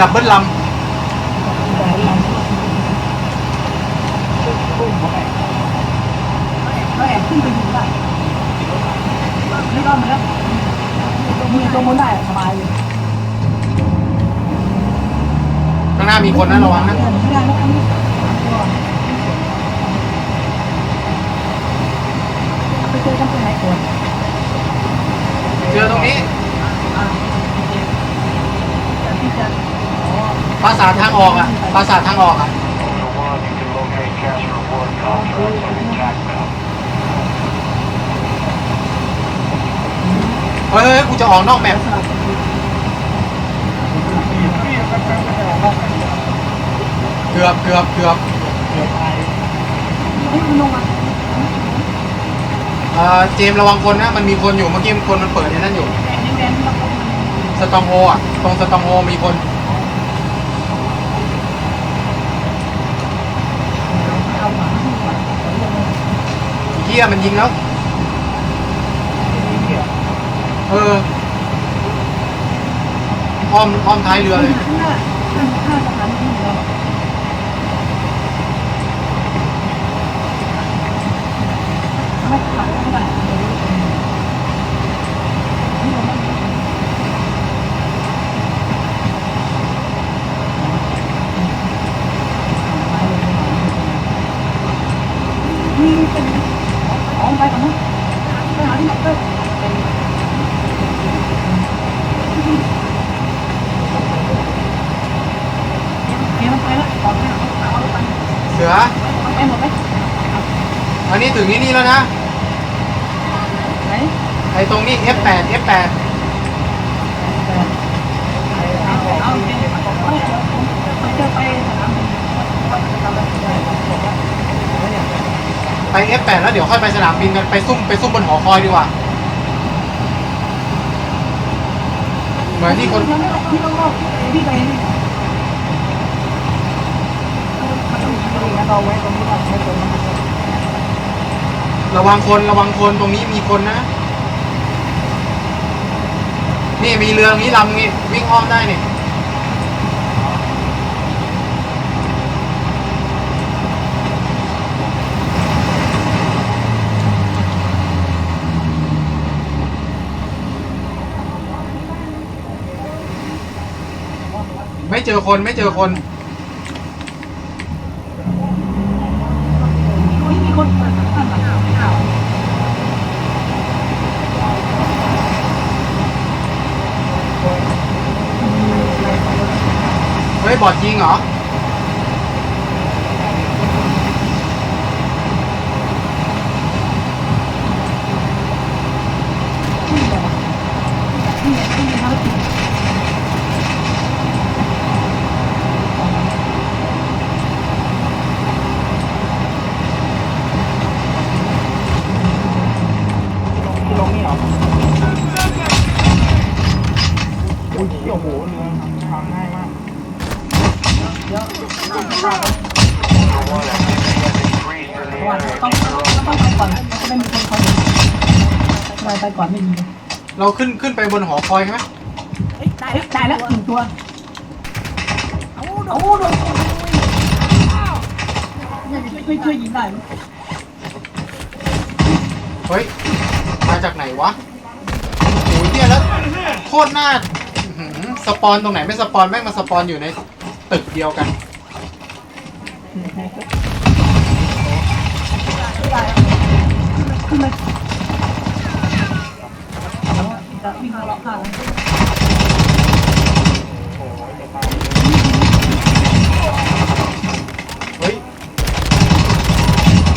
ดับเบิลลัมเราแอบขึ้นไปยิงได้ไม่รอดมาแล้วมือตรงบนได้สบายเลยข้างหน้ามีคนนะระวังนะ ไม่ได้นะอันนี้ไปเจอกันตรงไหนก่อนเจอตรงนี้ ที่จะ อ๋อปราสาทางออกอะปราสาทางออกอะ เฮ้ยกูจะออกนอกแมปเกือบเกือบเกือบเอ่อเจมส์ระวังคนนะ มันมีคนอยู่ เมื่อกี้คนมันเปิดในนั้นอยู่ สตองโฮอะ ตรงสตองโฮมีคน เอาหมาที่ก่อน เฮียมันยิงแล้ว เอออ้อมอ้อมท้ายเรือเลย ข้างหน้าข้างข้างสถานีที่เราไม่ผ่านไม่ได้ มีเป็นของไปก่อนนะไปหาที่หลับเตอร์เดี๋ยวมันไปแล้วก่อนไปหาเอาไป เสือ ไปหมดไหม อั นนี้ถึงนี่นี่แล้วนะไหนไอ้ตรงนี้ F8 F8 เอาเอาไปไปเจอไปสนามบินไป F8 แล้วเดี๋ยวค่อยไปสนามบินกันไปซุ่มไปซุ่มบนหอคอยดีกว่าเหมือนที่คนยังไม่ที่ต้องรอบที่ไปนี่เราไว้ตรงนี้เราใช้ตรงนี้ ระวังคนระวังคนตรงนี้มีคนนะ นี่มีเรือนี้ลำนี้วิ่งอ้อมได้นี่ไม่เจอคนไม่เจอคน มีคนข้างหลังข่าว เฮ้ย บอดยิงเหรอ ที่แบบที่ที่ภารกิจ ลงนี่เหรอโอ้ยโอ้โหเรือทางง่ายมาก Ultra One, activity has increased in the ว่า area. ต้อง Keep your ต้องไปก่อนจะได้มีคนคอยทำไมไปก่อนไม่ดี เราขึ้นขึ้นไปบนหอคอยใช่ไหมได้ได้แล้วหนึ่งตัวเอาโดนช่วยช่วยยิงได้เฮ้ย มาจากไหนวะโอ้ยเนี่ยแล้วโคตรน่าอื้อหือสปอนตรงไหนไม่สปอนแม่งมาสปอนอยู่ในตึกเดียวกันขึ้นเลย จะวิ่งมาล็อกข้างเฮ้ย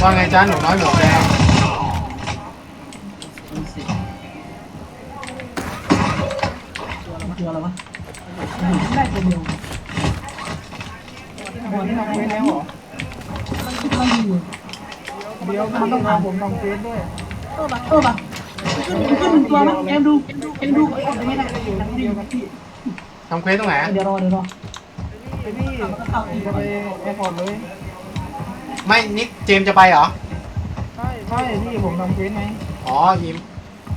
ว่าไงจ้าหนูน้อยหมวกแดงเจออะไรวะได้ตัวเดียววันนี้ทำเฟซแล้วเหรอที่เราอยู่เดี๋ยวมันต้องทำผมทำเฟซด้วยเออปะเออปะ ขึ้นขึ้นหนึ่งตัวมั้ยเอ็มดูเอ็มดูก่อนไม่ได้เดี๋ยวทำเควสตรงไหนเดี๋ยวรอเดี๋ยวรอไปนี่จะไปแอร์พอร์ตเลยไม่นิกเจมส์จะไปเหรอใช่ใช่ที่ผมทำเฟซไหมอ๋อยิม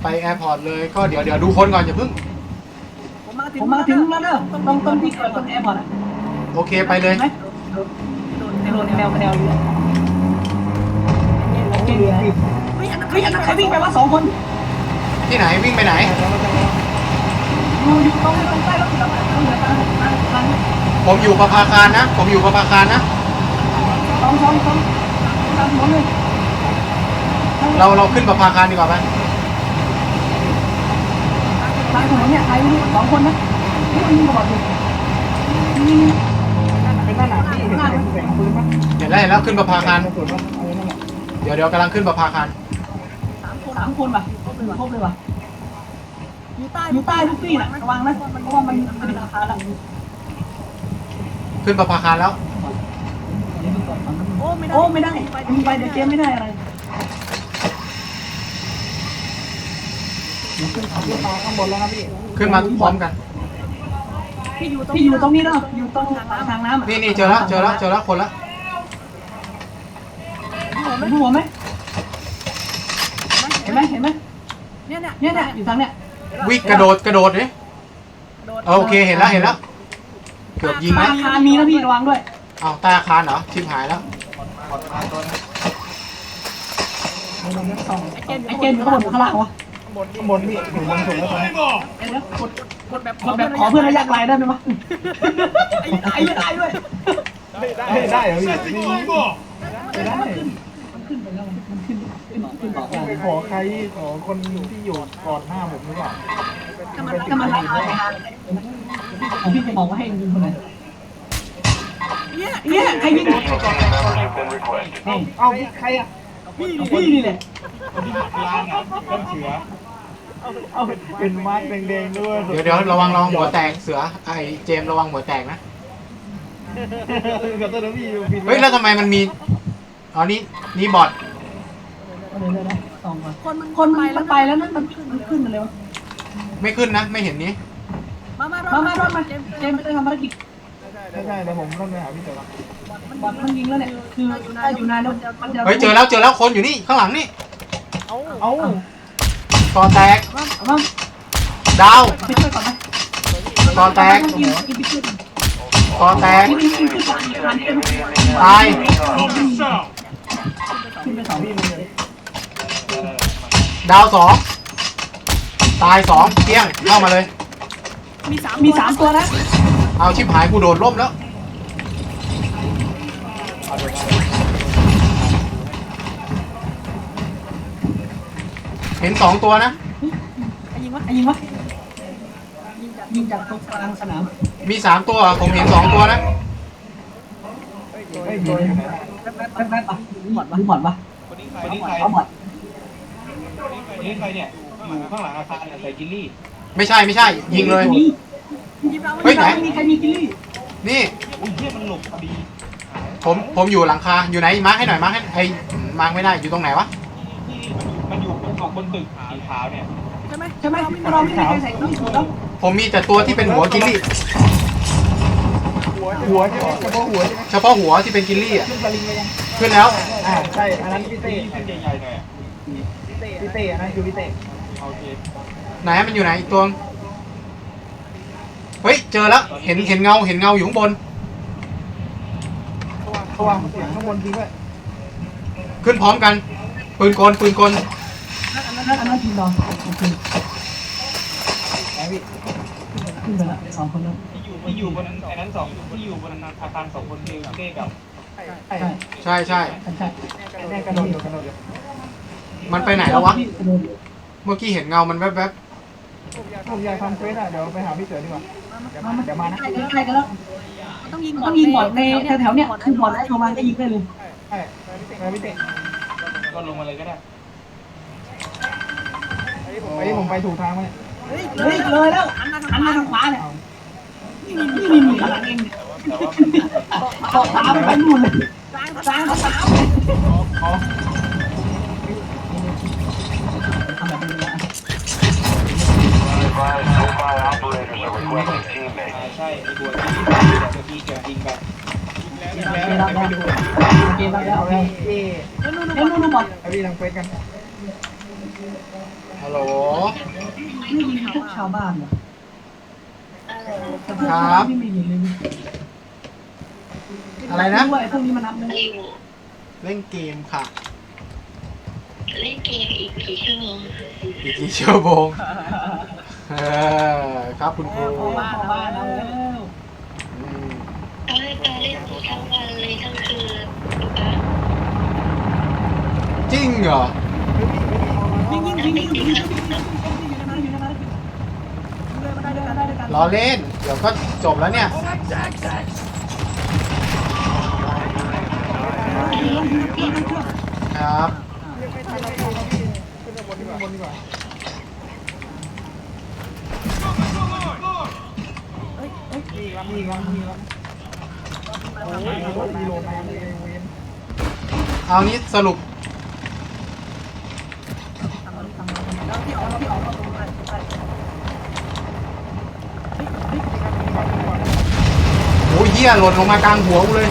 ไปแอร์พอร์ตเลยก็เดี๋ยวเดี๋ยวดูคนก่อนอย่าเพิ่งผมมาผมมาถึงแล้วเด้อตรงตรงที่เกิดตรงแอร์พอร์ตอะโอเคไปเลยห็นไหมโดนแนวแนวเรือโอเคเฮ้ยอันนั้นใครวิ่งไปวะสองคน ที่ไหนวิ่งไปไหนอยู่อยู่ตรงตรงใต้รถเหลืองอะต้องเหลือทางทางผมอยู่ประภาคารนะ ผมอยู่ประภาคารนะสองสองสองตามหัวเลยเราเราขึ้นประภาคารดีกว่าไหมทางถนนเนี่ยใครไม่รู้สองคนนะนี่มันยิงกระบอกอยู่ยิเป็นหน้าหนาพี่เห็นเสียงปืนปะเห็นแล้วเห็นแล้วขึ้นประภาคารเดี๋ยวเดี๋ยวกำลังขึ้นประภาคารสามคนสามคนป่ะ ครบเลยว่ะอยู่ใต้อยู่ใต้ทุกที่น่ะระวังนะเพราะว่ามันมันเป็นราคาละขึ้นประภาคารแล้ว โอ้ไม่ได้โอ้ไม่ได้มึงไปเดี๋ยวเกมไม่ได้อะไรขึ้นเขาขึ้นมาข้างบนแล้วนะพี่ขึ้นมาพร้อมกัน พี่อยู่ตรงพี่อยู่ตรงนี้เนาะอยู่ตรงทางน้ำนี่นี่เจอแล้วเจอแล้วเจอแล้วคนละดูหัวไหมเห็นไหมเห็นไหม เนี่ยเนี่ยเนี่ยอยู่ทางเนี่ยวิ่งกระโดดกระโดดดิเออโอเคเห็นแล้วเห็นแล้ว เกือบยิงธนะนาคารมีนะพี่ระวังด้วย เอาใต้อาคารเหรอชิบหายแล้วไอ้เกมอยู่ข้างบนข้างล่างวะข้างบนพี่อยู่บนสุดแล้วตอนนี้เดี๋ยวกดกดแบบกดแบบขอเพื่อนระยะไกลได้ไหมวะไอ้ไอ้ได้ด้วยได้ได้เหรอพี่ไม่ได้ มันขึ้นไปแล้วมันขึ้น ขึ้นขึ้นต่อได้ไปขอใครขอคนที่อยู่ก่อนหน้าผมหรือเปล่าถ้ามันถ้ามันราคาผมพี่จะบอกว่าให้ยิงคนไหนเนี่ยเนี่ยใครยิงเอาเอาใครอะพี่พี่นี่แหละที่ร้านอะต้นเสือเอาเป็นมาร์กแดงๆด้วยเดี๋ยวเดี๋ยวระวังระวังหัวแตกเสือไอเจมระวังหัวแตกนะเฮ้ยแล้วทำไมมันมีอ๋อนี่นี่บอท เดี๋ยวเดี๋ยวสองคนคนมันมันไปแล้วนั่นมันมันขึ้นมาเลยวะไม่ขึ้นนะ ไม่เห็นนี้ มามารอดมารอดมาเจมส์จะทำภารกิจใช่ใช่เดี๋ยวผมต้องไปหาพี่เต๋อบอลมันยิงแล้วเนี่ยคือถ้าอยู่นานแล้วมันจะเฮ้ยเจอแล้วเจอแล้วคนอยู่นี่ข้างหลังนี่เอ้าก่อแตกเอามาดาวไปช่วยก่อนไหมก่อแตกกินกินไปช่วยก่อนก่อแตกกินกินขึ้นก่อนอีกคันนึงตายขึ้นไปสองพี่มึงเลย ดาวสองตายสองเที่ยงเข้ามาเลยมีสามตัวนะเอาชิบหายกูโดดร่มแล้ว เห็นสองตัวนะ ไอ้ยิงวะไอ้ยิงวะยิงจากตรงกลางสนามมีสามตัวเหรอผมเห็นสองตัวนะเฮ้ยตัวอยู่ไหนแป๊บแป๊บแป๊บปะหมดปะหมดปะคนนี้ใครเอาหมด คนนี้ใครเนี่ยอยู่ข้างหลังอาคารเนี่ยใส่กิลลี่ไม่ใช่ไม่ใช่ ยิงเลยมีเฮ้ยไหน มีใครมีกิลลี่นี่ อุ้ยเฮียมันหลบพอดีผมผมอยู่หลังคาอยู่ไหนมาร์คให้หน่อยมาร์คให้ไอ้มาร์คไม่ได้อยู่ตรงไหนวะที่มันอยู่บนบนตึกสีขาวเนี่ยใช่ไหมใช่ไหมเราไม่มีใครใส่กิลลี่ถูกแล้วผมมีแต่ตัวที่เป็นหัวกิลลี่ หัวใช่ไหมเฉพาะหัวใช่ไหมเฉพาะหัวที่เป็นกิลลี่อะขึ้นสลิงไปยังขึ้นแล้ว อ่าใช่อันนั้นพี่เต้ที่เส้นใหญ่ๆหน่อยอะพี่ เต้อันนั้นคือพี่เต้โอเคไหนมันอยู่ไหนอีกตัวเฮ้ยเจอแล้วเห็นเห็นเงาเห็นเงาอยู่ข้างบนสว่างเสียงข้างบนจริงด้วยขึ้นพร้อมกัน ปืนกลปืนกลอันนั้นอันนั้นทีมดอนโอเคไหนพี่ขึ้นไปละสองคนแล้วที่อยู่ที่อยู่บนไอ้นั้นสองที่อยู่บนอาคารสองคนคือเต้กับใช่ใช่ใช่ใช่ใช่ใช่แน่กระโดดอยู่กระโดดอยู่ มันไปไหนแล้ววะ เมื่อกี้เห็นเงามันแวบผมอยากทำเควสอะ เดี๋ยวไปหาพี่เต๋อดีกว่าเดี๋ยวมามามาเดี๋ยวมานะใกล้ใกล้กันแล้วต้องยิงต้องยิงบอลในแถวๆเนี้ยคือบอลแล้วโทรมาก็ยิงได้เลยใช่ไปพี่เต้ก็ลงมาเลยก็ได้ไปผมไปถูกทางไหมเฮ้ยเลยแล้วหันมาทางขวาเนี่ยนี่นี่นี่หลังเองเนี่ยแต่ว่าขอตามไปนู่นเลยตามตามอ๋อท ใช่ไอ้บัวที่เมื่อกี้เก็บยิงไปยิงแล้วแต่ไม่ดูเกมแล้วเอาเอ้แล้วยเอ๊ะนู่นนู่นบอลเอาพี่ทำเควสกันๆฮัลโหลนี่ยิงพวกชาวบ้านเหรอครับที่มีอยู่เลยอะไรนะด้วยพวกนี้มันนับนะอยู่เล่นเกมค่ะเล่นเกมอีกกี่ชั่วโมงอีกกี่ชั่วโมง เออครับคุณครูพอบ้านพอบ้านแล้วอืมตอนแรกตอนเล่นทั้งวันเลยทั้งคืนอะจริงเหรอยิงยิงยิงยิงยิงยิงยิงยิงอยู่ในนั้นอยู่ในนั้นเลยมาได้ด้วยกันได้ด้วยกันล้อเล่นเดี๋ยวก็จบแล้วเนี่ยครับเอานี้สรุปที่ เอานี้สรุปโอ้ยเหี้ยหล่นลงมากลางหัวเลย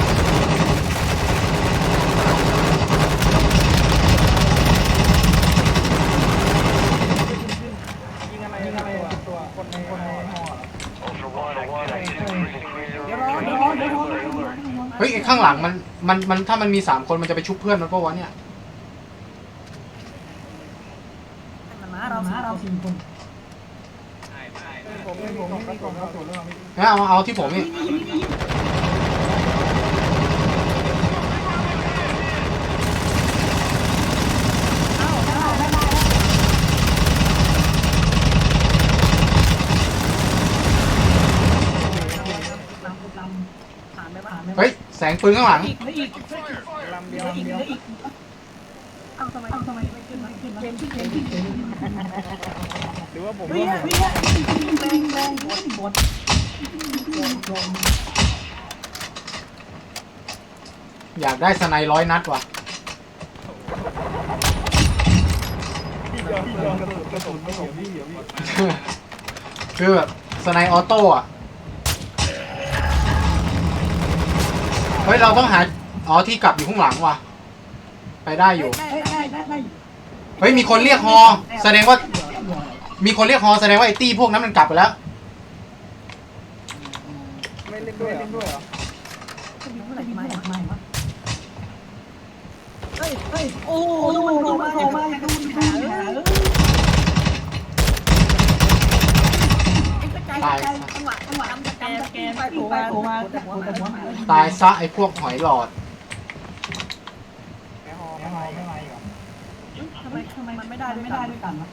ข้างหลังมันมันมันถ้ามันมีสามคนมันจะไปชุบเพื่อนมันปะวะเนี่ยมันมาเรามาเราสี่คนผมเองผมไม่กล่องกระสุนเรื่องนี้งั้นเอาเอาที่ผมนี่ลำลำผ่านไปผ่านไป เฮ้ยแส งปืนข้างหลังอีกอีกลำเดียวอีกลำเดียวอีกเอ้าทำไมเอ้าทำไมไม่ขึ้นไม่ขึ้นเกมที่เกมที่เกมหรือว่าผมเฮ้ยร่วมเฮ้ยแรงแรงบดอยากได้สไนร้อยนัดว่ะ พี่ยอมพี่ยอมกระสุนกระสุนไม่ผมพี่เดี๋ยวพี่คือแบบสไนออโต้อะ ฮ้ยเราต้องหา อ๋อที่กลับอยู่ข้างหลังว่ะ ไปได้อยู่ ได้ได้ได้ได้เฮ้ยมีคนเรียกฮอ แสดงว่า มีคนเรียกฮอแสดงว่าไอ้ตี้พวกนั้นมันกลับไปแล้ว ไม่เล่นด้วยเล่นด้วยเหรอเมื่อไหร่ไม่ไม่ไม่เฮ้ยเฮ้ยโอ้โหมันโผล่มาโผล่มาอยากดูหาเอ้ยตายจังหวะจังหวะทำจะ แกแกไปโผล่มาโผล่มาแต่หัวแต่หัวหายตายซะไอ้พวกหอยหลอดแม่ฮอแม่ฮอไม่มาเหรอทำไมทำไมมันไม่ได้ไม่ได้ด้วยกันวะ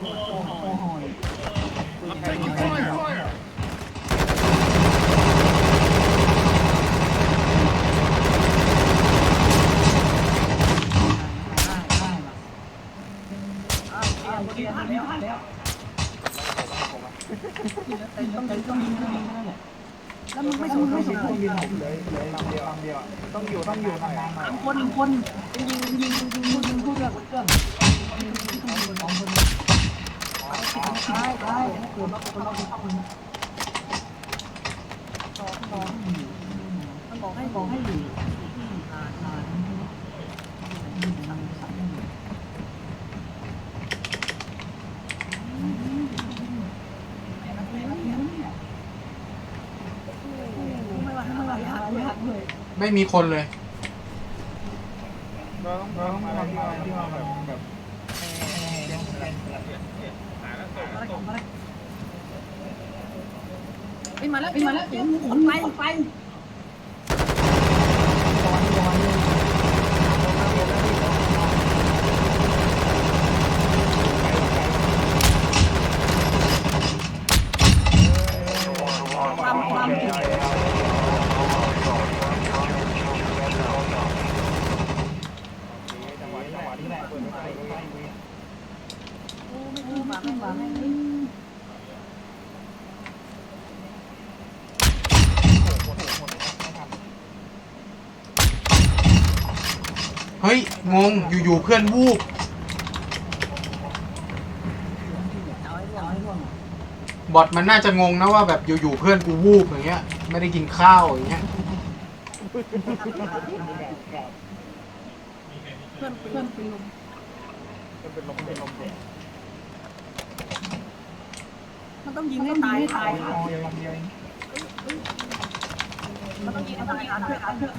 โอ้โหโอ้โหต้องยิงต้องยิงต้องยิงนั่นแหละแล้วมึงไม่สนไม่สน ต้องยิงผมเลยเลยลำเดียวลำเดียวต้องอยู่ต้องอยู่นานหน่อยสามคนหนึ่งคนยิงยิงยิงยิงยิงยิงพูดเรื่องเครื่องสองคนใช่ใช่คนเราคนเราคนเราสองสองมันบอกให้บอกให้อยู่อ่านอ่านไม่ว่าไม่ว่ายากยากเลยไม่มีคนเลย เราต้องเราต้องมาที่ว่าที่ว่าแบบแบบมาแล้วมาแล้วเดี๋ยวขนไปไป Ultra One, ตามตาม จังหวะจังหวะที่แหละเปิดไฟไฟ ไม่มาไม่มาไม่ เฮ้ย งง อยู่ๆ เพื่อนวูบ บอทมันน่าจะงงนะว่าแบบอยู่ๆ เพื่อนกูวูบอย่างเงี้ย ไม่ได้กินข้าวอย่างเงี้ย เพื่อนเพื่อนเป็นลมเป็นลมเด็กมันต้องยิงให้ตายตายพอเดียวลำเดียวเองมันต้องยิงให้ตายอ่านเพื่อนเพื่อ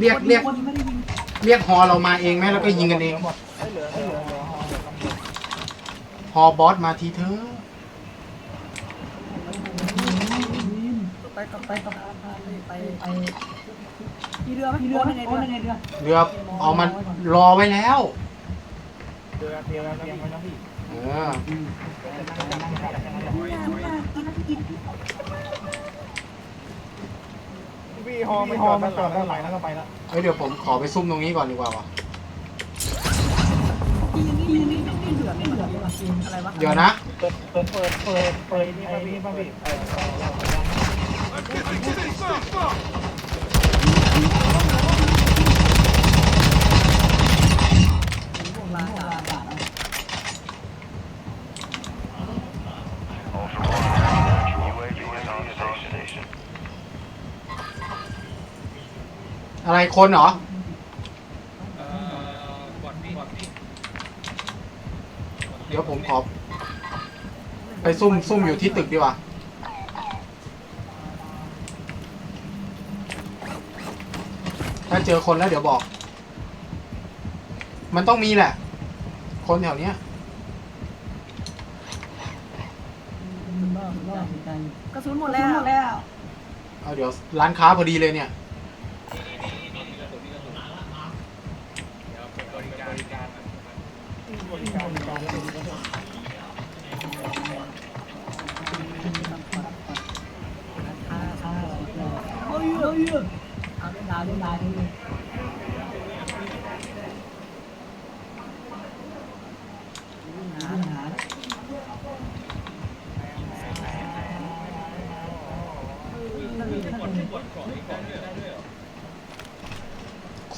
เรียกเรียก คนไม่ได้ยิง เรียกฮอเรามาเองไหมแล้วก็ยิงกันเองฮอบอสมาทีเถอะไปกับไปกับไปไปมีเรือไหมมีเรือไหมในเรือเรือเอามันรอไว้แล้วเรือเตรียมไว้แล้วพี่เออ พี่ฮอม่ฮอมาจอดด้านหลังแล้วก็ไปแล้วเฮ้ยเดี๋ยวผมขอไปซุ่มตรงนี้ก่อนดีกว่าวะเดี๋ยวนะ เปิดเปิดเปิดเปิดเปิดนี่ป่ะพี่ป่ะพี่วกร้านด่าด่า Ultra One, UAV is on station. อะไรคนเหรอเดี๋ยวผมขอ ไปซุ่มซุ่มอยู่ที่ตึกดีกว่า ถ้าเจอคนแล้วเดี๋ยวบอก มันต้องมีแหละ คนแถวเนี้ย กระสุนหมดแล้วหมดแล้วเอาเดี๋ยวร้านค้าพอดีเลยเนี่ย เฮ้ยเฮ้ยเอาเล่นดาวเล่นดาวเลยหาหา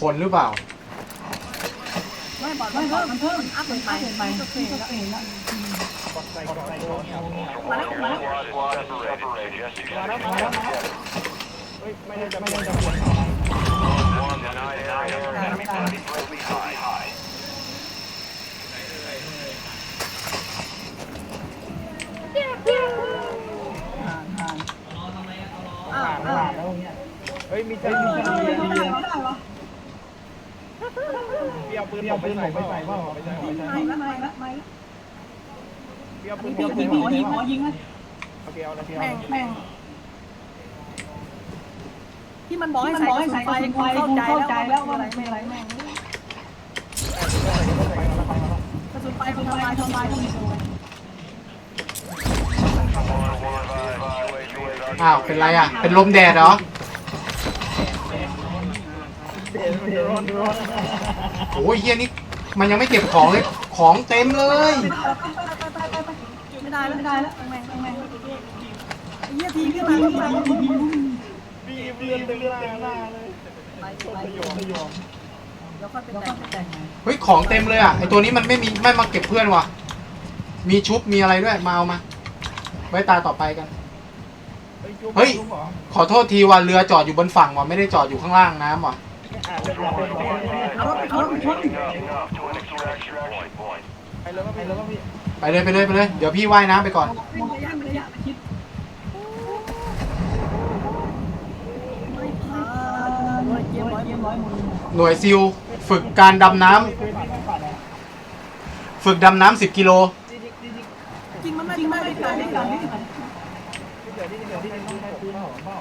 คนหรือเปล่า ไม่บอดไม่เพิ่มมันเพิ่มอัพเป็นไปเป็นไปก็เคยแล้วเองแล้วกดใส่กดใส่โดนเนี่ยมาแล้วมาแล้ว Squad is separated. Suggest you get together. เฮ้ยไม่ได้จะไม่ได้จะปวดผ่านผ่านอ้าผ่าวนผ่าอ้านแล้วเนี่ยเฮ้ยมีใจม่มีได้ใจม่ได้ไม่ได้วะ เอาปืนผมไปใส่ไปใส่ว่าไปใส่ไปใส่ไม่ไม่ไม่ละพี่เอาปืนผนี้มพี่ไปยิงใส่ขอยิงขอยิงนะเอาเกียวนะเกียวแม่งแม่งที่มันบอกให้ใส่ให้ใส่ไฟเข้าใจแล้วว่าอะไรไม่อะไรแม่งกระสุนไฟกระสุนไฟทำลายต้องมีตัวอ้าวเป็นไรอะ เป็นลมแดดเหรอ โอ้ยเฮียนี่มันยังไม่เก็บของเลย ของเต็มเลย ไม่ได้แล้วไม่ได้แล้วแม่งแม่งไอ้เหี้ยทีขึ้นมาขึ้นมาทีพี่เรียนตึงหน้าหน้าเลยไปไปสยองสยองเดี๋ยวค่อยไปแต่งแต่งเฮ้ยของเต็มเลยอะไอตัวนี้มันไม่มีไม่มาเก็บเพื่อนว่ะ มีชุบมีอะไรด้วยมาเอามา ไว้ตาต่อไปกันเฮ้ยขอโทษทีว่าเรือจอดอยู่บนฝั่งว่ะไม่ได้จอดอยู่ข้างล่างน้ำว่ะเอา รถเอารถไปชนไปเลยไปเลยพี่ไปเลยไปเลยไปเลย เดี๋ยวพี่ว่ายน้ำไปก่อน มองระยะระยะไปคิดไม่ผ่านร้อยเยี่ยมร้อยเยี่ยมร้อยหมดหน่วยซิลฝึกการดำน้ำฝึกดำน้ำสิบกิโล จริงมันไม่จริงไม่ได้การได้การได้การที่เดี๋ยวที่เดี๋ยวที่ต้องใช้ปืนเปล่าเปล่า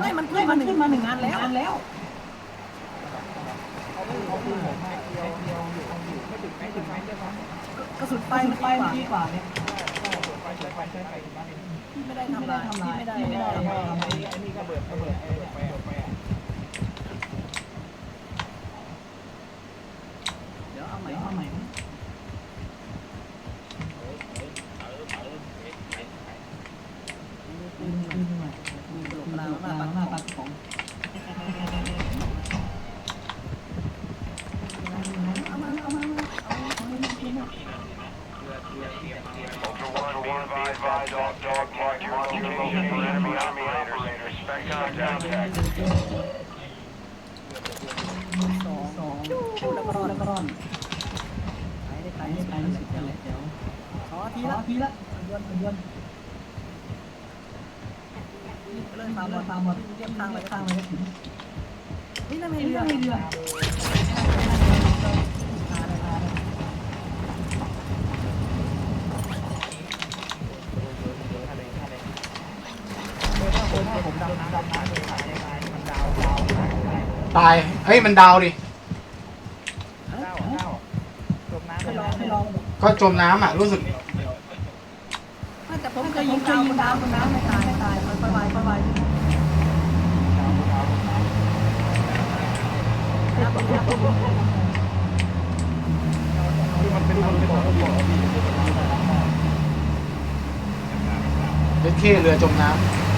ไม่มันขึ้นมาขึ้นมาหนึ่งงานแล้ว กระสุนไฟมันไปมันดีกว่าเนี่ยไปใช้ไปใช้ไปบ้านนี้ที่ไม่ได้ทำลายที่ไม่ได้ไม่ได้ไอ้ไอ้นี่ก็เบิดก็เบิดไอ้ไปไปอะ เดี๋ยวเอาใหม่เอาใหม่หลบลาวหน้าปักหน้าปักของ Ultra One, be advised, dog, dog, mark your location for enemy enemy operators. Expect contact. สองสองแล้วก็รอดแล้วก็รอด ไปได้ไปได้ไปสุดแล้วเดี๋ยวขอทีละทีละด่วนด่วนเลยตามหมดตามหมดเตรียมทางไปทางเลยนี่นั่นไม่เรือไม่เรือผมดำน้ำดำน้ำเลยหายยังไงมันดาวดาวหายไปตาย เฮ้ย มันดาวดิดาวดาวจมน้ำ ไป ไป ล ล อ อง ง ไปลอง ก็จมน้ำอะรู้สึกแต่ผมเคยยิงดาวบนน้ำบนน้ำไม่ตายไม่ตายค่อยๆไปค่อยๆไปดาวาวน้ำบนน้ำบนน้ำคือมันเป็นเค่เล็ดเข้เรือจมน้ด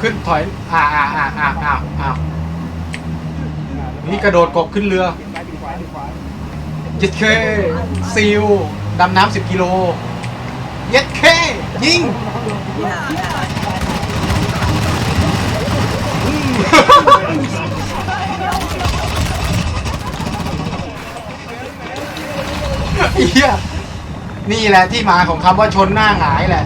ขึ้นถอยอ่าอ่าอ่าอ่าอ่าอ่านี่กระโดดกบขึ้นเรือปิดซ้ายปิดขวาปิดขวาเย็ดเคซิลดำน้ำสิบกิโลเย็ดเคยิง เนี่ยเนี่ยอืมเฮียนี่แหละที่มาของคำว่าชนหน้าหงายแหละ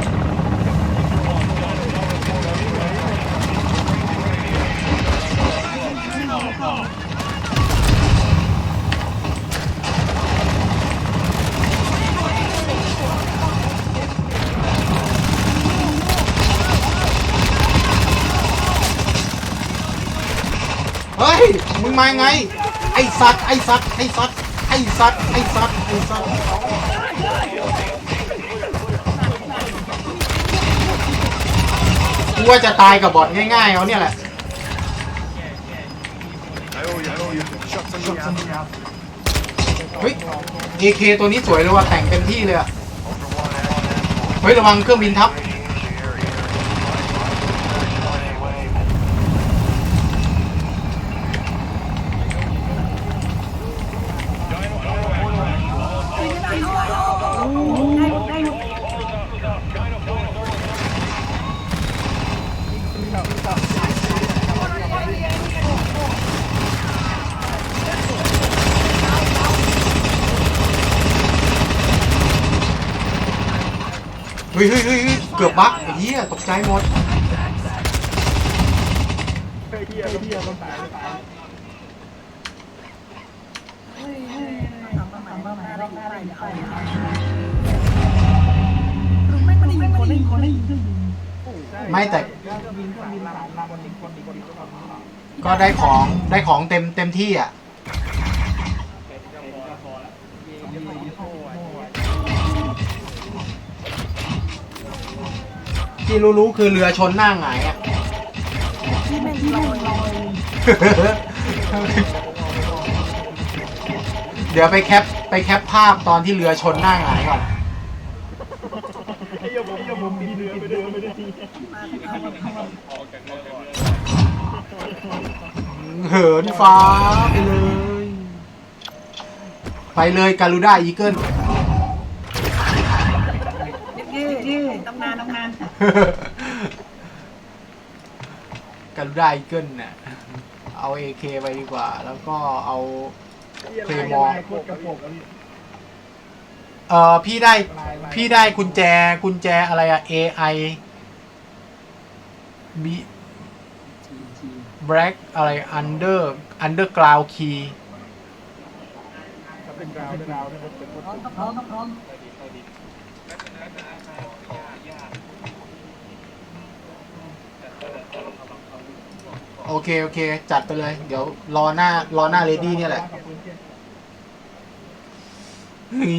เฮ้ย มึงมาไง ไอ้สัตว์ไอ้สัตว์ไอ้สัตว์ ไอ้สัตว์ไอ้สัตว์ไอ้สัตว์กูว่าจะตายกับบอทง่ายๆเอาเนี่ยแหละเฮ้ย AK ตัวนี้สวยเลยว่ะแต่งเต็มที่เลยอะเฮ้ยระวังเครื่องบินทับฮ้ยเฮ้ย เกือบบั๊กไอ้เหี้ยตกใจหมดเฮ้เฮียเฮียต้องตายตายทำมาใหม่มาใหม่ได้ได้ไม่ได้คนได้คนได้ยิงไม่แต่ก็บินก็บินมามาบนอีกคนอีกคนอีกคนก็ได้ของได้ของเต็มเต็มที่อะ ที่รู้ๆคือเรือชนหน้าหงายอะ ที่แม่งลอยลอยเดี๋ยวไปแคปไปแคปภาพตอนที่เรือชนหน้าหงายก่อน ไอ้ยผมไอ้ยผมมีเรือไปเรือไปเรือทีมาเอามาเอามาเหินฟ้าไปเลย ไปเลยการูด้าอีเกิล ย้เย้ตำนานตำนานการูด้าอีเกิลน่ะ เอาเอเคไปดีกว่า แล้วก็เอา เคมอง โคตรกระโปงเอ่อพี่ได้พี่ได้กุญแจกุญแจอะไรอะ AI B Black อะไร Under Underground Key เป็นกราวเป็นกราวเป็นเป็นพร้อมพร้อมพร้อม โอเค โอเค จัดไปเลย เดี๋ยวรอหน้ารอหน้าเลดี้เนี่ยแหละมี